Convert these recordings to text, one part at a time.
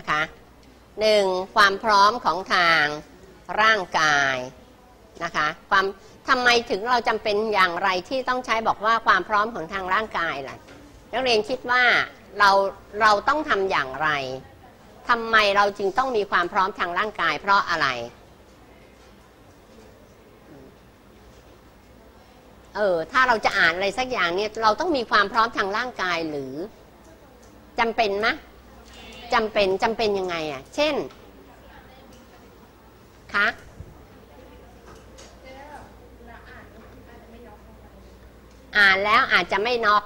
นะคะหนึ่งความพร้อมของทางร่างกายนะคะความทำไมถึงเราจำเป็นอย่างไรที่ต้องใช้บอกว่าความพร้อมของทางร่างกายล่ะนักเรียนคิดว่าเราเราต้องทำอย่างไรทำไมเราจึงต้องมีความพร้อมทางร่างกาย เพราะอะไรเออถ้าเราจะอ่านอะไรสักอย่างเนี่ยเราต้องมีความพร้อมทางร่างกายหรือจำเป็นไหม จำเป็นจำเป็นยังไงอะ่ะ เช่นคะอ่านแล้วอาจจะไม่น็อก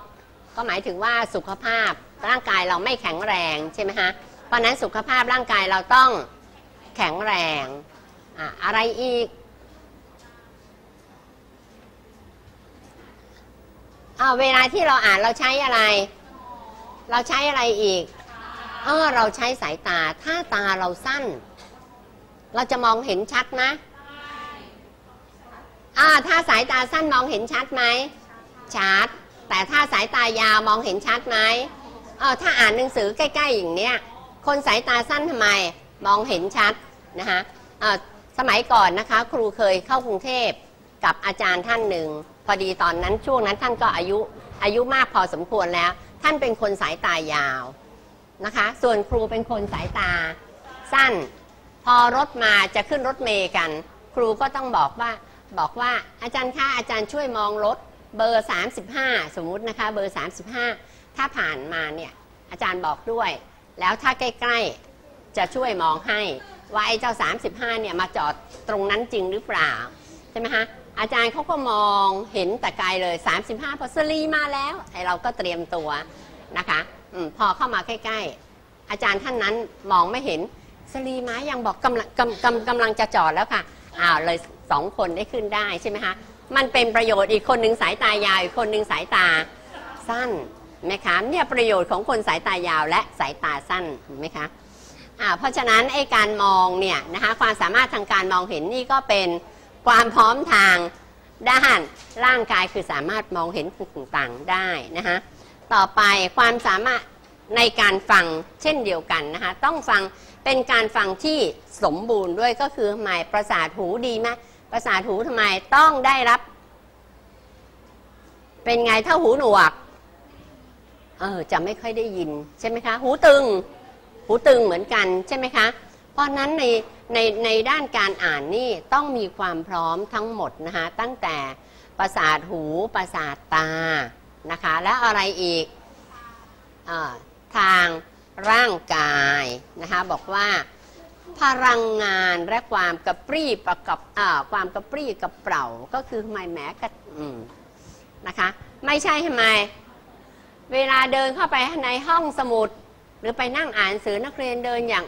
ก็หมายถึงว่าสุขภาพร่างกายเราไม่แข็งแรงใช่ไหมฮะเพราะนั้นสุขภาพร่างกายเราต้องแข็งแรงอะอะไรอีกอ่าเวลาที่เราอ่านเราใช้อะไร เราใช้อะไรอีก เออเราใช้สายตา ถ้าตาเราสั้น เราจะมองเห็นชัดไหมอ่าถ้าสายตาสั้นมองเห็นชัดไหมชัด แต่ถ้าสายตายาวมองเห็นชัดไหมเออถ้าอ่านหนังสือใกล้ ๆ อย่างเนี้ย คนสายตาสั้นทำไมมองเห็นชัดนะคะเออสมัยก่อนนะคะ ครูเคยเข้ากรุงเทพกับอาจารย์ท่านหนึ่ง พอดีตอนนั้นช่วงนั้นท่านก็อายุอายุมากพอสมควรแล้ว ท่านเป็นคนสายตายาว นะคะ ส่วนครูเป็นคนสายตาสั้น พอรถมาจะขึ้นรถเมย์กัน ครูก็ต้องบอกว่าบอกว่าอาจารย์คะอาจารย์ช่วยมองรถเบอร์ 35 สมมุตินะคะเบอร์ 35 ถ้าผ่านมาเนี่ยอาจารย์บอกด้วย แล้วถ้าใกล้ๆจะช่วยมองให้ ว่าไอ้เจ้า 35 เนี่ยมาจอดตรงนั้นจริงหรือเปล่าใช่ไหมฮะอาจารย์เขาก็มองเห็นแต่ไกลเลย 35พอสลีมาแล้วไอเราก็เตรียมตัวนะคะ อพอเข้ามาใกล้ ๆ อาจารย์ท่านนั้นมองไม่เห็นสลีมายังบอกกำลังกำกำกำลังจะจอดแล้วค่ะอ้าวเลยสองคนได้ขึ้นได้ใช่ไหมคะ มันเป็นประโยชน์อีกคนหนึ่งสายตายาวอีกคนหนึ่งสายตาสั้นไหมคะเนี่ยประโยชน์ของคนสายตายาวและสายตาสั้นเห็นไหมคะอ่าเพราะฉะนั้นไอการมองเนี่ยนะคะความสามารถทางการมองเห็นนี่ก็เป็นความพร้อมทางด้านร่างกายคือสามารถมองเห็นสิ่งต่างๆได้นะคะ ต่อไปความสามารถในการฟังเช่นเดียวกันนะคะ ต้องฟังเป็นการฟังที่สมบูรณ์ด้วยก็คือหมายประสาทหูดีไหมประสาทหูทำไมต้องได้รับ เป็นไงถ้าหูหนวกเออจะไม่ค่อยได้ยินใช่ไหมคะ หูตึง หูตึงเหมือนกันใช่ไหมคะ เพราะนั้นในในในด้านการอ่านนี่ต้องมีความพร้อมทั้งหมดนะคะตั้งแต่ประสาทหูประสาทตา นะคะ แล้วอะไรอีกอทางร่างกายนะคะบอกว่าพลังงานและความกระปรี้ประกับความกระปรี้กระเป๋าก็คือไม่แม้กระนะคะไม่ใช่ทำไม เวลาเดินเข้าไปในห้องสมุด หรือไปนั่งอ่านหนังสือนักเรียนเดินอย่าง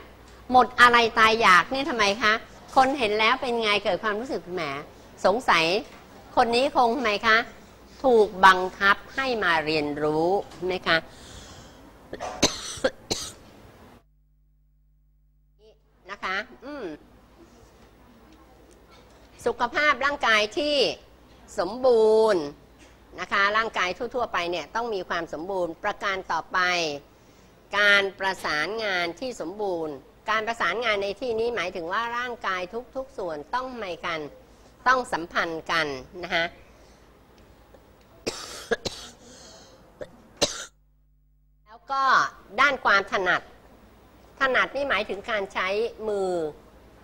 หมดอะไรตายอยากนี่ทำไมคะคนเห็นแล้วเป็นไงเกิดความรู้สึกแหมสงสัย คนนี้คงทำไมคะ ถูกบังคับให้มาเรียนรู้นะคะนะคะ อืม สุขภาพร่างกายที่สมบูรณ์นะคะ ร่างกายทั่ว ๆ ไปเนี่ยต้องมีความสมบูรณ์ ประการต่อไป การประสานงานที่สมบูรณ์ การประสานงานในที่นี้หมายถึงว่าร่างกายทุก ๆ ส่วนต้องไมกัน ต้องสัมพันธ์กันนะคะแล้ว ก็ด้านความถนัด ถนัดนี่หมายถึงการใช้มือ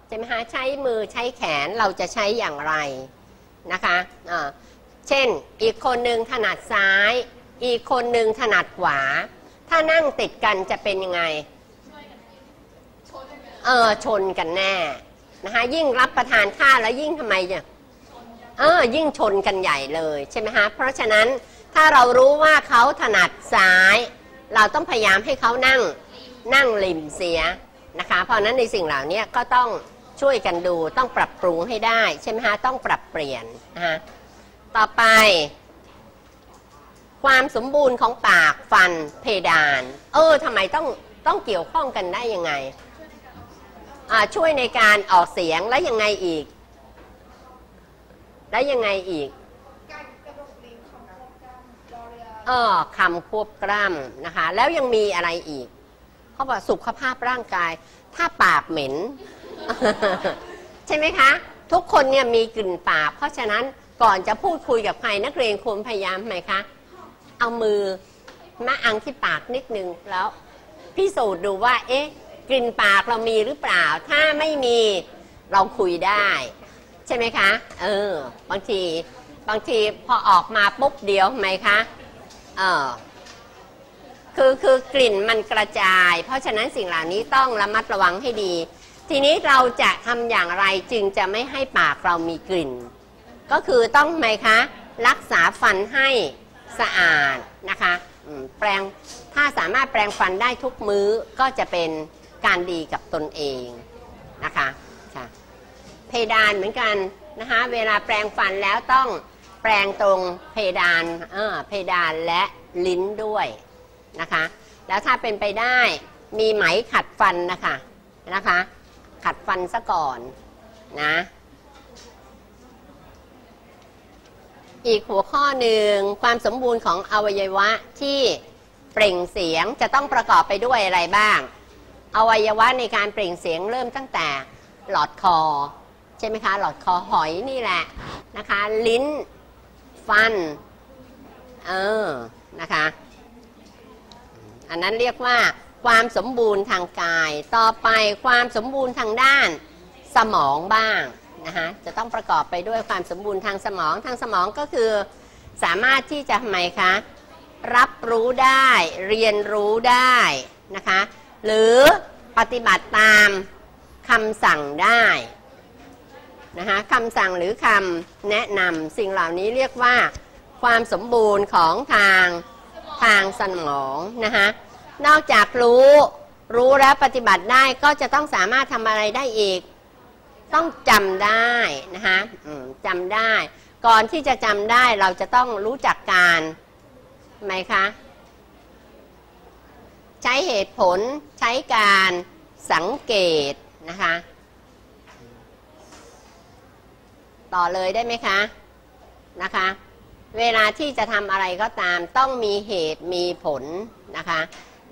ใช่ไหมคะใช้มือใช้แขนเราจะใช้อย่างไรนะคะะเช่นอีกคนหนึ่งถนัดซ้าย อีกคนหนึ่งถนัดขวา ถ้านั่งติดกันจะเป็นยังไงเออชนกันแน่นะคะยิ่งรับประทานข้าวแล้วยิ่งทำไมเนี่ยเออยิ่งชนกันใหญ่เลยใช่ไหมคะเพราะฉะนั้นถ้าเรารู้ว่าเขาถนัดซ้าย เราต้องพยายามให้เขานั่งนั่งริมเสียนะคะ เพราะนั้นในสิ่งเหล่านี้ก็ต้องช่วยกันดูต้องปรับปรุงให้ได้ ใช่ไหมคะต้องปรับเปลี่ยนนะคะต่อไป ความสมบูรณ์ของปากฟันเพดาน เออทำไมต้องต้องเกี่ยวข้องกันได้ยังไงช่วยในการออกเสียงแล้วยังไงอีก แล้วยังไงอีก เออคำควบกล้ำนะคะ แล้วยังมีอะไรอีก เขาบอกสุขภาพร่างกาย ถ้าปากเหม็น ใช่ไหมคะ ทุกคนเนี่ยมีกลิ่นปาก เพราะฉะนั้นก่อนจะพูดคุยกับใครนักเรียนควรพยายามไหมคะ เอามือมาอังที่ปากนิดนึงแล้วพิสูจน์ดูว่า เอ๊ะ กลิ่นปากเรามีหรือเปล่า ถ้าไม่มีเราคุยได้ ใช่ไหมคะ เออ บางที บางทีพอออกมาปุ๊บเดียวไหมคะ เออคือคือกลิ่นมันกระจาย เพราะฉะนั้นสิ่งเหล่านี้ต้องระมัดระวังให้ดี ทีนี้เราจะทำอย่างไรจึงจะไม่ให้ปากเรามีกลิ่น ก็คือต้องไหมคะ รักษาฟันให้สะอาดนะคะแปรงถ้าสามารถแปรงฟันได้ทุกมื้อก็จะเป็นการดีกับตนเองนะคะค่ะเพดานเหมือนกันนะคะเวลาแปรงฟันแล้วต้อง แปรงตรงเพดานเออเพดานและลิ้นด้วยนะคะ แล้วถ้าเป็นไปได้มีไหมขัดฟันนะคะนะคะ ขัดฟันซะก่อนนะอีกหัวข้อหนึ่งความสมบูรณ์ของอวัยวะที่เปล่งเสียงจะต้องประกอบไปด้วยอะไรบ้าง อวัยวะในการเปล่งเสียงเริ่มตั้งแต่หลอดคอ ใช่ไหมคะ หลอดคอหอยนี่แหละนะคะ ลิ้น ฟัน เออ นะคะ อันนั้นเรียกว่า ความสมบูรณ์ทางกาย ต่อไปความสมบูรณ์ทางด้านสมองบ้างนะคะจะต้องประกอบไปด้วยความสมบูรณ์ทางสมอง ทางสมองก็คือ สามารถที่จะทำไมคะ รับรู้ได้ เรียนรู้ได้นะคะ หรือปฏิบัติตามคำสั่งได้ นะคะคำสั่งหรือคำแนะนำสิ่งเหล่านี้เรียกว่า ความสมบูรณ์ของทางทางสมองนะคะนอกจากรู้รู้แล้วปฏิบัติได้ก็จะต้องสามารถทำอะไรได้อีก ต้องจำได้นะคะจำได้ ก่อนที่จะจำได้เราจะต้องรู้จักการไหมคะ ใช้เหตุผลใช้การสังเกตนะคะ ต่อเลยได้ไหมคะนะคะ เวลาที่จะทำอะไรก็ตามต้องมีเหตุมีผลนะคะ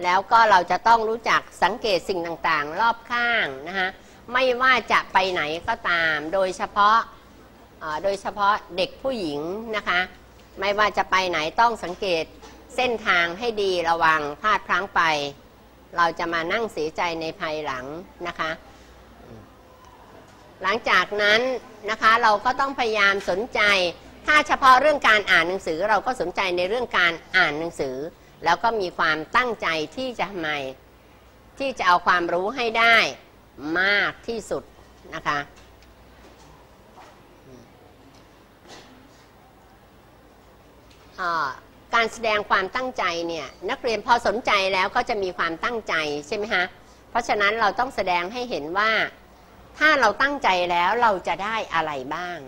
แล้วก็เราจะต้องรู้จักสังเกตสิ่งต่างๆ รอบข้างนะคะไม่ว่าจะไปไหนก็ตาม โดยเฉพาะโดยเฉพาะเด็กผู้หญิงนะคะ ไม่ว่าจะไปไหนต้องสังเกตเส้นทางให้ดีระวังพลาดพลั้งไป เราจะมานั่งเสียใจในภายหลังนะคะ หลังจากนั้นนะคะเราก็ต้องพยายามสนใจ ถ้าเฉพาะเรื่องการอ่านหนังสือเราก็สนใจในเรื่องการอ่านหนังสือ แล้วก็มีความตั้งใจที่จะทำไมที่จะเอาความรู้ให้ได้มากที่สุดนะคะการแสดงความตั้งใจเนี่ยนักเรียนพอสนใจแล้วก็จะมีความตั้งใจใช่ไหมฮะเพราะฉะนั้นเราต้องแสดงให้เห็นว่า ถ้าเราตั้งใจแล้วเราจะได้อะไรบ้าง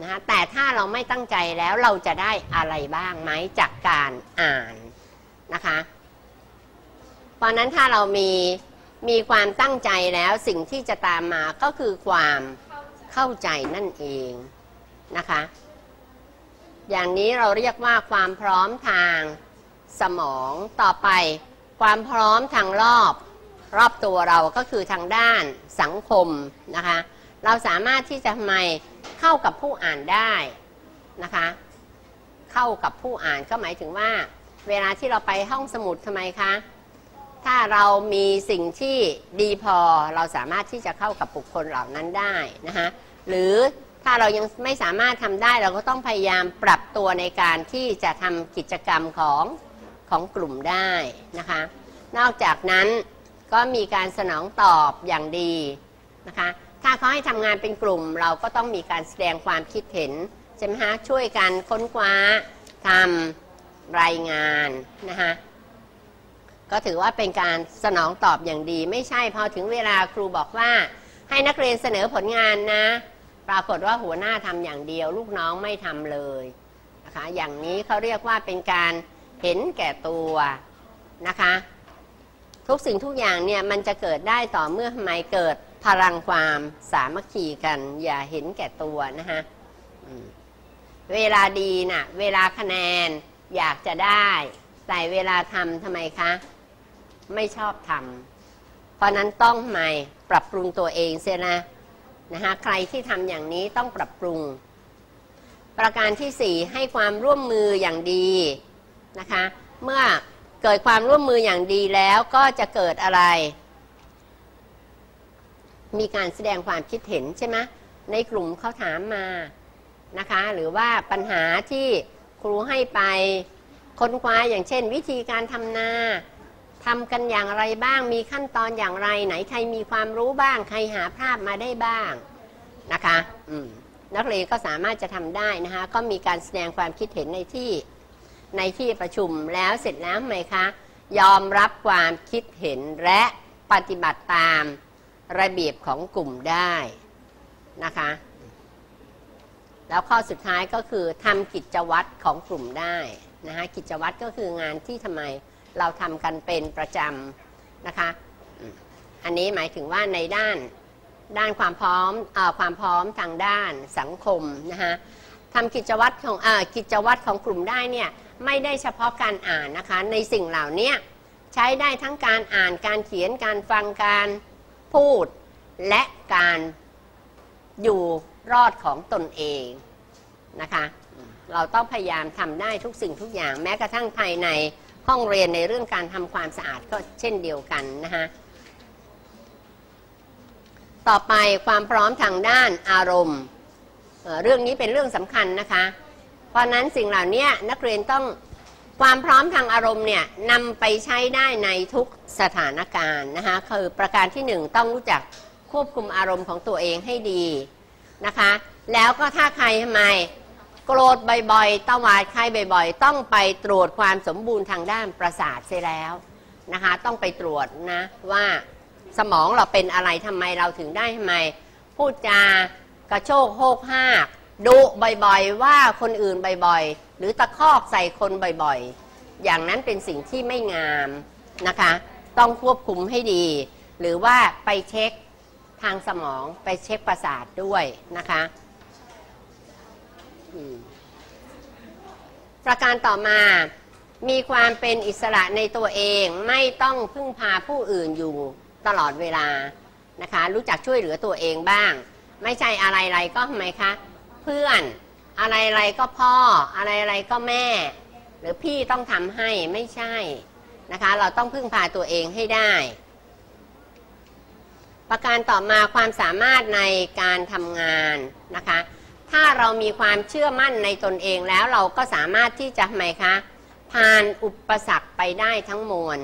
นะฮะแต่ถ้าเราไม่ตั้งใจแล้วเราจะได้อะไรบ้างไหมจากการอ่านนะคะเพราะนั้นถ้าเรามีมีความตั้งใจแล้วสิ่งที่จะตามมาก็คือความเข้าใจนั่นเองนะคะ อย่างนี้เราเรียกว่าความพร้อมทางสมองต่อไป ความพร้อมทางรอบ รอบตัวเราก็คือทางด้านสังคมนะคะ เราสามารถที่จะทำไมเข้ากับผู้อ่านได้นะคะ เข้ากับผู้อ่านก็หมายถึงว่า เวลาที่เราไปห้องสมุดทำไมคะถ้าเรามีสิ่งที่ดีพอเราสามารถที่จะเข้ากับบุคคลเหล่านั้นได้นะคะหรือถ้าเรายังไม่สามารถทำได้เราก็ต้องพยายามปรับตัวในการที่จะทำกิจกรรมของของกลุ่มได้นะคะ นอกจากนั้น ก็มีการสนองตอบอย่างดีนะคะ ถ้าเขาให้ทำงานเป็นกลุ่ม เราก็ต้องมีการแสดงความคิดเห็นใช่ไหมฮะช่วยกันค้นคว้าทำรายงานนะคะก็ถือว่าเป็นการสนองตอบอย่างดี ไม่ใช่พอถึงเวลาครูบอกว่า ให้นักเรียนเสนอผลงานนะ ปรากฏว่าหัวหน้าทำอย่างเดียว ลูกน้องไม่ทำเลยนะคะอย่างนี้เขาเรียกว่าเป็นการเห็นแก่ตัวนะคะ ทุกสิ่งทุกอย่างเนี่ยมันจะเกิดได้ต่อเมื่อทำไมเกิดพลังความสามัคคีกัน อย่าเห็นแก่ตัวนะคะเวลาดีน่ะ เวลาคะแนนอยากจะได้ แต่เวลาทำทำไมคะ ไม่ชอบทำเพราะนั้นต้องใหม่ปรับปรุงตัวเองเสียนะนะคะใครที่ทำอย่างนี้ต้องปรับปรุง ประการที่4ให้ความร่วมมืออย่างดีนะคะ เมื่อ เกิดความร่วมมืออย่างดีแล้วก็จะเกิดอะไร มีการแสดงความคิดเห็นใช่ไหมในกลุ่มเขาถามมานะคะ หรือว่าปัญหาที่ครูให้ไปค้นคว้าอย่างเช่น วิธีการทำนาทำกันอย่างไรบ้าง มีขั้นตอนอย่างไรไหนใครมีความรู้บ้าง ใครหาภาพมาได้บ้างนะคะนักเรียนก็สามารถจะทำได้นะคะ ก็มีการแสดงความคิดเห็นในที่ ในที่ประชุมแล้วเสร็จแล้วไหมคะ ยอมรับความคิดเห็นและปฏิบัติตามระเบียบของกลุ่มได้นะคะ แล้วข้อสุดท้ายก็คือทำกิจวัตรของกลุ่มได้นะคะกิจวัตรก็คืองานที่ทำไมเราทำกันเป็นประจำนะคะ อันนี้หมายถึงว่าในด้านด้านความพร้อมอความพร้อมทางด้านสังคมนะคะทำกิจวัตรของอกิจวัตรของกลุ่มได้เนี่ย ไม่ได้เฉพาะการอ่านนะคะ ในสิ่งเหล่านี้ใช้ได้ทั้งการอ่านการเขียนการฟังการพูด และการอยู่รอดของตนเองนะคะ เราต้องพยายามทำได้ทุกสิ่งทุกอย่าง แม้กระทั่งภายในห้องเรียนในเรื่องการทำความสะอาดก็เช่นเดียวกันนะคะต่อไปความพร้อมทางด้านอารมณ์เเรื่องนี้เป็นเรื่องสำคัญนะคะ ราะนั้นสิ่งเหล่านี้นักเรียนต้องความพร้อมทางอารมณ์เนี่ยนำไปใช้ได้ในทุกสถานการณ์นะคะคือประการที่หนึ่งต้องรู้จักควบคุมอารมณ์ของตัวเองให้ดีนะคะ แล้วก็ถ้าใครทำไมโกรธบ่อยๆตวาดใครบ่อยๆ ต้องไปตรวจความสมบูรณ์ทางด้านประสาทเสียแล้วนะคะต้องไปตรวจนะว่าสมองเราเป็นอะไรทำไมเราถึงได้ทำไม พูดจากระโชกโหกหาก ดุบ่อยๆ ว่าคนอื่นบ่อยๆ หรือตะคอกใส่คนบ่อยๆ อย่างนั้นเป็นสิ่งที่ไม่งามนะคะ ต้องควบคุมให้ดี หรือว่าไปเช็คทางสมองไปเช็คประสาทด้วยนะคะประการต่อมามีความเป็นอิสระในตัวเองไม่ต้องพึ่งพาผู้อื่นอยู่ตลอดเวลานะคะ รู้จักช่วยเหลือตัวเองบ้าง ไม่ใช่อะไรๆก็ทำไมคะ เพื่อน อะไรๆก็พ่ออะไรๆก็แม่ หรือพี่ต้องทำให้ไม่ใช่นะคะ เราต้องพึ่งพาตัวเองให้ได้ ประการต่อมาความสามารถในการทำงานนะคะ ถ้าเรามีความเชื่อมั่นในตนเองแล้วเราก็สามารถที่จะทำไมคะผ่านอุปสรรคไปได้ทั้งมวล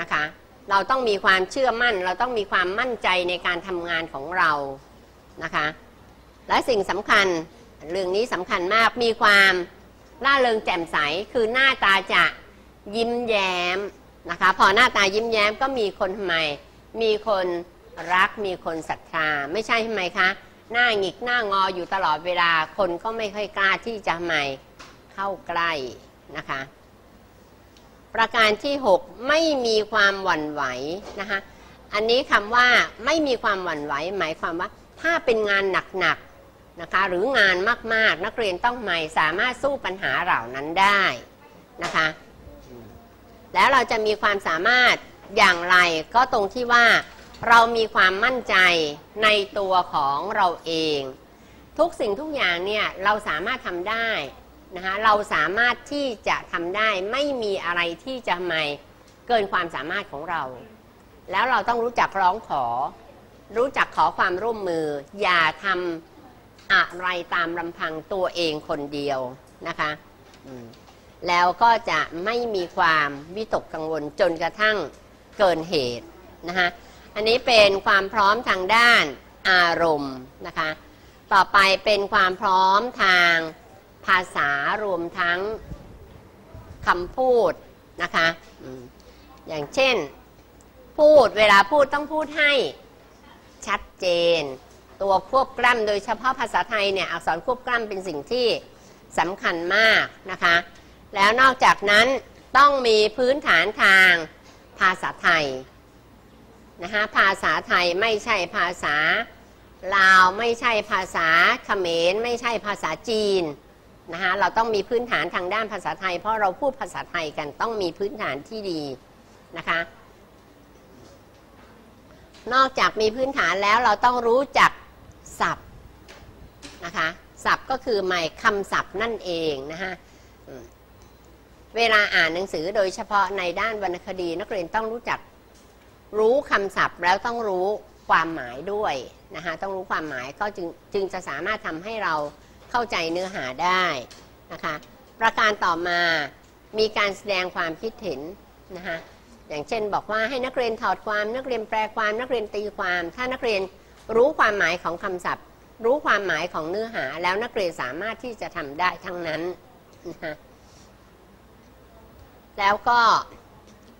นะคะ เราต้องมีความเชื่อมั่น เราต้องมีความมั่นใจในการทำงานของเรานะคะ และสิ่งสำคัญเรื่องนี้สำคัญมากมีความร่าเริงแจ่มใสคือหน้าตาจะยิ้มแย้มนะคะพอหน้าตายิ้มแย้มก็มีคนทำไม มีคนรักมีคนศรัทธาไม่ใช่ทำไมคะหน้าหงิกหน้างออยู่ตลอดเวลาคนก็ไม่ค่อยกล้าที่จะใหม่เข้าใกล้นะคะ ประการที่ 6 ไม่มีความหวั่นไหวนะคะอันนี้คำว่าไม่มีความหวั่นไหว หมายความว่าถ้าเป็นงานหนักๆ นะคะหรืองานมากๆ นักเรียนต้องใหม่สามารถสู้ปัญหาเหล่านั้นได้นะคะแล้วเราจะมีความสามารถอย่างไรก็ตรงที่ว่าเรามีความมั่นใจในตัวของเราเอง ทุกสิ่งทุกอย่างเนี่ยเราสามารถทำได้นะคะเราสามารถที่จะทำได้ไม่มีอะไรที่จะไม่เกินความสามารถของเรา แล้วเราต้องรู้จักร้องขอ รู้จักขอความร่วมมือ อย่าทำ อะไรตามลำพังตัวเองคนเดียวนะคะแล้วก็จะไม่มีความวิตกกังวลจนกระทั่งเกินเหตุนะคะอันนี้เป็นความพร้อมทางด้านอารมณ์นะคะต่อไปเป็นความพร้อมทางภาษารวมทั้งคำพูดนะคะอย่างเช่น พูดเวลาพูดต้องพูดให้ชัดเจน ตัวควบกล้ำโดยเฉพาะภาษาไทยเนี่ยอักษรควบกล้ำเป็นสิ่งที่สำคัญมากนะคะ แล้วนอกจากนั้นต้องมีพื้นฐานทางภาษาไทยนะคะภาษาไทยไม่ใช่ภาษาลาวไม่ใช่ภาษาเขมร ไม่ใช่ภาษาจีนนะคะเราต้องมีพื้นฐานทางด้านภาษาไทย เพราะเราพูดภาษาไทยกันต้องมีพื้นฐานที่ดีนะคะนอกจากมีพื้นฐานแล้วเราต้องรู้จัก ศัพท์นะคะศัพท์ก็คือหมายคำศัพท์นั่นเองนะคะเวลาอ่านหนังสือโดยเฉพาะในด้านวรรณคดี นักเรียนต้องรู้จักรู้คำศัพท์แล้วต้องรู้ความหมายด้วยนะคะต้องรู้ความหมายก็จึงจึงจะสามารถทำให้เราเข้าใจเนื้อหาได้นะคะประการต่อมามีการแสดงความคิดเห็นนะคะอย่างเช่นบอกว่าให้นักเรียนถอดความนักเรียนแปลความนักเรียนตีความ ถ้านักเรียน รู้ความหมายของคำศัพท์ รู้ความหมายของเนื้อหา แล้วนักเรียนสามารถที่จะทำได้ทั้งนั้นนะคะแล้วก็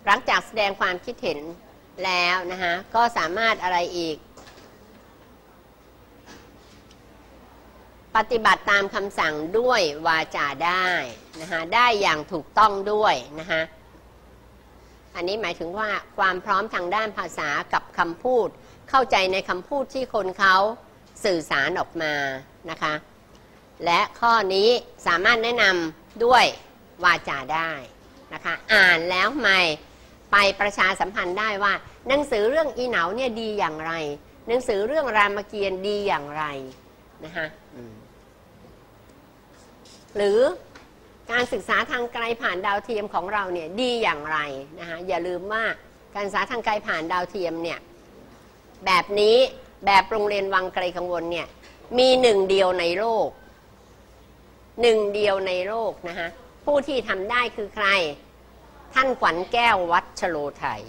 หลังจากแสดงความคิดเห็นแล้วนะคะก็สามารถอะไรอีก ปฏิบัติตามคำสั่งด้วยวาจาได้นะคะได้อย่างถูกต้องด้วยนะคะอันนี้หมายถึงว่าความพร้อมทางด้านภาษากับคำพูด เข้าใจในคำพูดที่คนเขาสื่อสารออกมานะคะ และข้อนี้สามารถแนะนำด้วยวาจาได้นะคะอ่านแล้วไม่ไปประชาสัมพันธ์ได้ว่า หนังสือเรื่องอีเหนาเนี่ยดีอย่างไร หนังสือเรื่องรามเกียรติ์ดีอย่างไรนะคะหรือการศึกษาทางไกลผ่านดาวเทียมของเราเนี่ยดีอย่างไรนะคะอย่าลืมว่าการศึกษาทางไกลผ่านดาวเทียมเนี่ย แบบนี้แบบโรงเรียนวังไกลกังวลเนี่ยมีหนึ่งเดียวในโลกหนึ่งเดียวในโลกนะคะผู้ที่ทำได้คือใคร ท่านขวัญแก้ววัดชโลไทย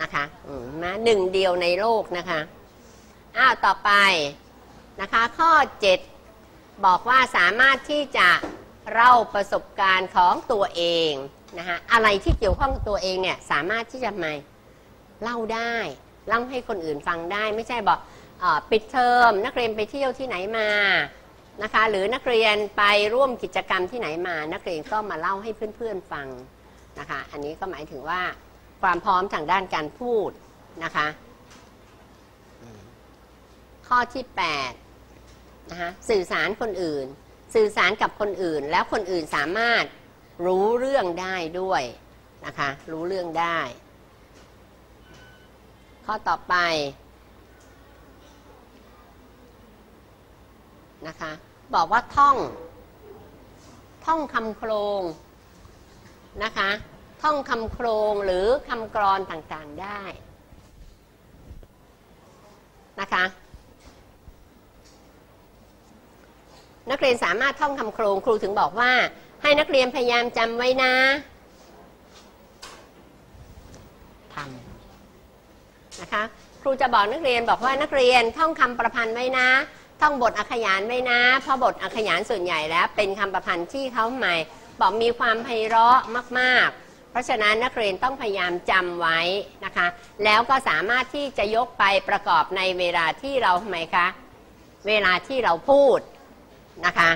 นะคะมมาหนึ่งเดียวในโลกนะคะอ้าวต่อไปนะคะข้อ 7 บอกว่าสามารถที่จะเล่าประสบการณ์ของตัวเองนะคะอะไรที่เกี่ยวข้องกับตัวเองเนี่ยสามารถที่จะมาเล่าได้ เล่าให้คนอื่นฟังได้ไม่ใช่บอกอปิดเทอมนักเรียนไปเที่ยวที่ไหนมานะคะหรือนักเรียนไปร่วมกิจกรรมที่ไหนมา นักเรียนก็มาเล่าให้เพื่อนๆฟังนะคะอันนี้ก็หมายถึงว่าความพร้อมทางด้านการพูดนะคะข้อที่8นะคะสื่อสารคนอื่น สื่อสารกับคนอื่น แล้วคนอื่นสามารถรู้เรื่องได้ด้วยนะคะรู้เรื่องได้ ข้อต่อไปนะคะบอกว่าท่อง ท่องคำโครงนะคะ ท่องคำโครงหรือคำกรอนต่างๆได้นะคะ นักเรียนสามารถท่องคำโครงครูถึงบอกว่า ให้นักเรียนพยายามจำไว้นะทำนะ ครูจะบอกนักเรียนบอกว่านักเรียนท่องคำประพันธ์ไว้นะท่องบทอักขยานไว้นะ เพราะบทอักขยานส่วนใหญ่แล้ว เป็นคำประพันธ์ที่เขาใหมายบอกมีความไพเราะมากๆ เพราะฉะนั้นนักเรียนต้องพยายามจำไว้นะคะ แล้วก็สามารถที่จะยกไปประกอบในเวลาที่เราทำไมคะ เวลาที่เราพูดนะคะ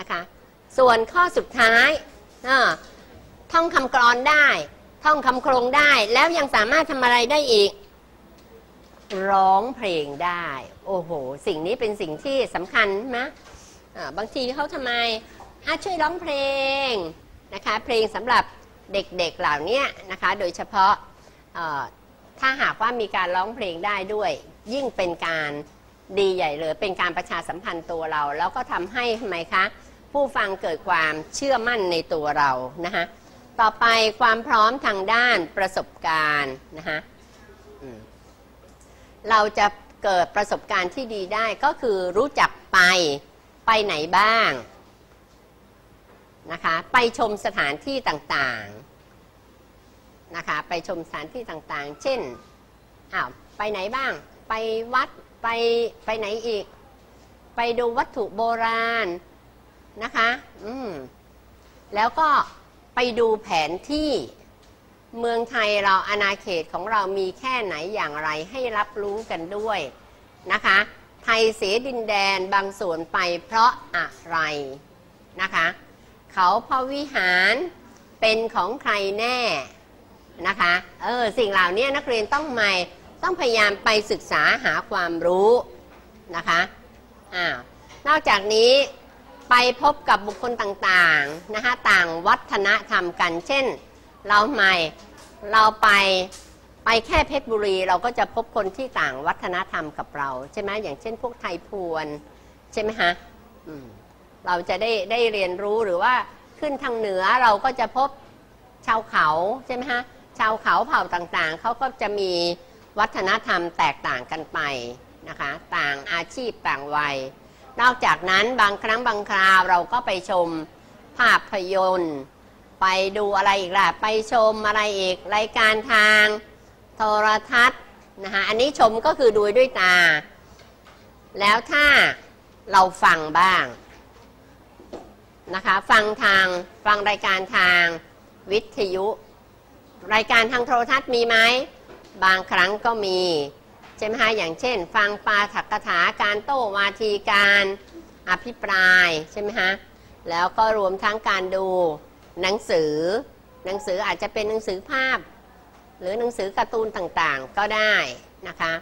นะคะ ส่วนข้อสุดท้ายท่องคำกรอนได้ ท่องคำโครงได้ แล้วยังสามารถทำอะไรได้อีก ร้องเพลงได้ โอ้โห สิ่งนี้เป็นสิ่งที่สำคัญนะบางทีเขาทำไมอะช่วยร้องเพลงนะคะ เพลงสำหรับเด็กๆเหล่านี้นะคะ โดยเฉพาะถ้าหากว่ามีการร้องเพลงได้ด้วย ยิ่งเป็นการดีใหญ่เลย เป็นการประชาสัมพันธ์ตัวเรา แล้วก็ทำให้ทำไมคะ ผู้ฟังเกิดความเชื่อมั่นในตัวเรานะคะต่อไปความพร้อมทางด้านประสบการณ์นะคะเราจะเกิดประสบการณ์ที่ดีได้ก็คือรู้จักไปไปไหนบ้างนะคะไปชมสถานที่ต่างๆนะคะไปชมสถานที่ต่างๆ เช่นอ้าวไปไหนบ้าง ไปวัดไปไปไหนอีก ไปดูวัตถุโบราณ นะคะ อืม แล้วก็ไปดูแผนที่เมืองไทยเราอาณาเขตของเรามีแค่ไหนอย่างไรให้รับรู้กันด้วยนะคะ ไทยเสียดินแดนบางส่วนไปเพราะอะไรนะคะ เขาพระวิหารเป็นของใครแน่นะคะ เออ สิ่งเหล่านี้นักเรียนต้องใหม่ต้องพยายามไปศึกษาหาความรู้นะคะอ้านอกจากนี้ ไปพบกับบุคคลต่างๆนะคะต่างวัฒนธรรมกัน เช่น เราใหม่เราไปไปแค่เพชรบุรีเราก็จะพบคนที่ต่างวัฒนธรรมกับเรา ใช่ไหมอย่างเช่น พวกไทยพวนใช่ไหมฮะมเราจะได้ได้เรียนรู้หรือว่าขึ้นทางเหนือเราก็จะพบชาวเขาใช่ไหมฮะชาวเขาเผ่าต่างๆ เขาก็จะมีวัฒนธรรมแตกต่างกันไปนะคะ ต่างอาชีพต่างวัย นอกจากนั้นบางครั้งบางคราวเราก็ไปชมภาพยนตร์ ไปดูอะไรอีกล่ะ ไปชมอะไรอีกรายการทางโทรทัศน์นะคะอันนี้ชมก็คือดูด้วยตา แล้วถ้าเราฟังบ้างนะคะฟังทางฟังรายการทางวิทยุ รายการทางโทรทัศน์มีไหม บางครั้งก็มี ช่ไหมคะอย่างเช่น ฟังปาถักกถาการโต้วาทีการอภิปรายใช่ไหมคะแล้วก็รวมทั้งการดูหนังสือ หนังสืออาจจะเป็นหนังสือภาพ หรือหนังสือการ์ตูนต่างๆก็ได้นะคะ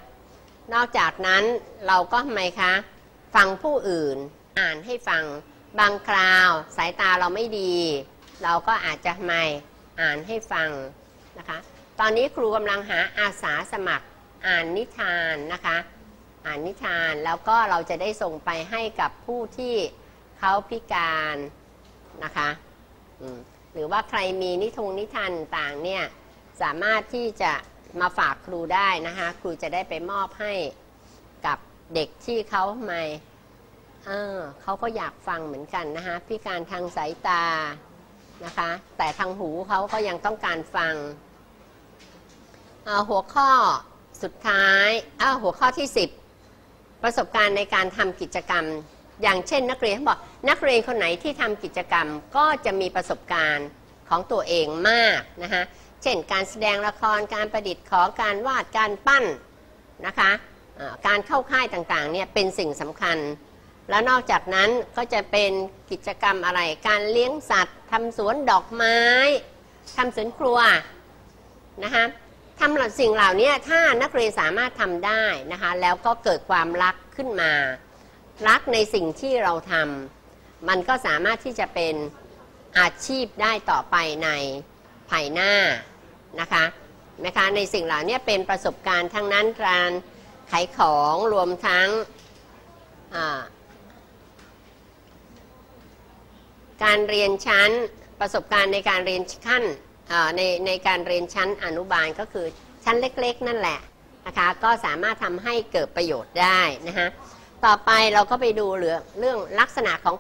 นอกจากนั้นเราก็ทำไมคะฟังผู้อื่นอ่านให้ฟังบางคราว สายตาเราไม่ดี เราก็อาจจะทำไมอ่านให้ฟังนะคะ ตอนนี้ครูกำลังหาอาสาสมัคร อ่านนิทานนะคะ อ่านนิทานแล้วก็เราจะได้ส่งไปให้กับผู้ที่เขาพิการนะคะหรือว่าใครมีนิทงนิทานต่างเนี่ยสามารถที่จะมาฝากครูได้นะคะ ครูจะได้ไปมอบให้กับเด็กที่เขาไมเออเขาก็อยากฟังเหมือนกันนะคะพิการทางสายตานะคะ แต่ทางหูเขาก็ยังต้องการฟังออหัวข้อ สุดท้ายอ้าวหัวข้อที่ 10 ประสบการณ์ในการทำกิจกรรม อย่างเช่น นักเรียนเขาบอกนักเรียนคนไหนที่ทำกิจกรรมก็จะมีประสบการณ์ของตัวเองมากนะคะเช่น การแสดงละครการประดิษฐ์ของการวาดการปั้นนะคะการเข้าค่ายต่างๆเนี่ยเป็นสิ่งสำคัญ แล้วนอกจากนั้นก็จะเป็นกิจกรรมอะไร การเลี้ยงสัตว์ทำสวนดอกไม้ทำสวนครัวนะคะ ทำหลักสิ่งเหล่านี้ถ้านักเรียนสามารถทำได้นะคะ แล้วก็เกิดความรักขึ้นมา รักในสิ่งที่เราทำมันก็สามารถที่จะเป็นอาชีพได้ต่อไปในภายหน้านะคะนะคะในสิ่งเหล่านี้เป็นประสบการณ์ทั้งนั้นการขายของรวมทั้งการเรียนชั้นประสบการณ์ในการเรียนขั้น ในในการเรียนชั้นอนุบาลก็คือชั้นเล็กๆ นั่นแหละนะคะก็สามารถทำให้เกิดประโยชน์ได้นะคะต่อไปเราก็ไปดูเรื่องเรื่องลักษณะของ